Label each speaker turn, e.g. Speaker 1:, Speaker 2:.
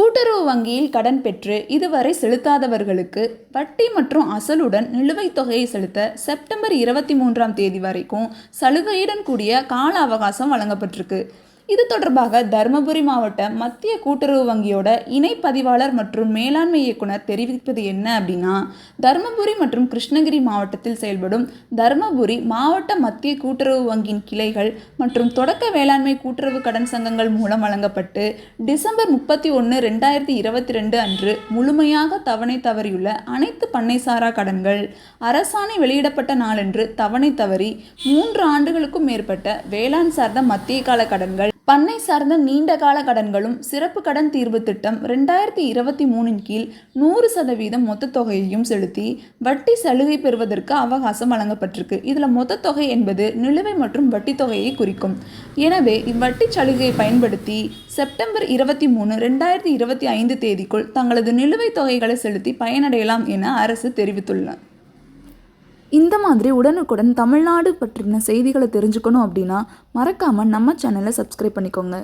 Speaker 1: கூட்டுறவு வங்கியில் கடன் பெற்று இதுவரை செலுத்தாதவர்களுக்கு வட்டி மற்றும் அசலுடன் நிலுவைத் தொகையை செலுத்த செப்டம்பர் இருபத்தி மூன்றாம் தேதி வரைக்கும் சலுகையுடன் கூடிய கால அவகாசம் வழங்கப்பட்டிருக்கு. இது தொடர்பாக தருமபுரி மாவட்ட மத்திய கூட்டுறவு வங்கியோட இணை பதிவாளர் மற்றும் மேலாண்மை இயக்குனர் தெரிவிப்பது என்ன அப்படின்னா தருமபுரி மற்றும் கிருஷ்ணகிரி மாவட்டத்தில் செயல்படும் தருமபுரி மாவட்ட மத்திய கூட்டுறவு வங்கியின் கிளைகள் மற்றும் தொடக்க வேளாண்மை கூட்டுறவு கடன் சங்கங்கள் மூலம் வழங்கப்பட்டு டிசம்பர் முப்பத்தி ஒன்று ரெண்டாயிரத்தி இருபத்தி ரெண்டு அன்று முழுமையாக தவணை தவறியுள்ள அனைத்து பண்ணைசாரா கடன்கள் அரசாணை வெளியிடப்பட்ட நாளன்று தவணை தவறி மூன்று ஆண்டுகளுக்கும் மேற்பட்ட வேளாண் சார்ந்த மத்திய கால கடன்கள் பண்ணை சார்ந்த நீண்ட கால கடன்களும் சிறப்பு கடன் தீர்வு திட்டம் ரெண்டாயிரத்தி இருபத்தி மூணின் கீழ் நூறு சதவீதம் மொத்த தொகையையும் செலுத்தி வட்டி சலுகை பெறுவதற்கு அவகாசம் வழங்கப்பட்டிருக்கு. இதில் மொத்த தொகை என்பது நிலுவை மற்றும் வட்டி தொகையை குறிக்கும். எனவே இவ்வட்டி சலுகையை பயன்படுத்தி செப்டம்பர் இருபத்தி மூணு ரெண்டாயிரத்தி இருபத்தி ஐந்து தேதிக்குள் தங்களது நிலுவைத் தொகைகளை செலுத்தி பயனடையலாம் என அரசு தெரிவித்துள்ளது. இந்த மாதிரி உடனுக்குடன் தமிழ்நாடு பற்றின செய்திகளை தெரிஞ்சுக்கணும் அப்படின்னா மறக்காமல் நம்ம சேனலை சப்ஸ்கிரைப் பண்ணிக்கோங்க.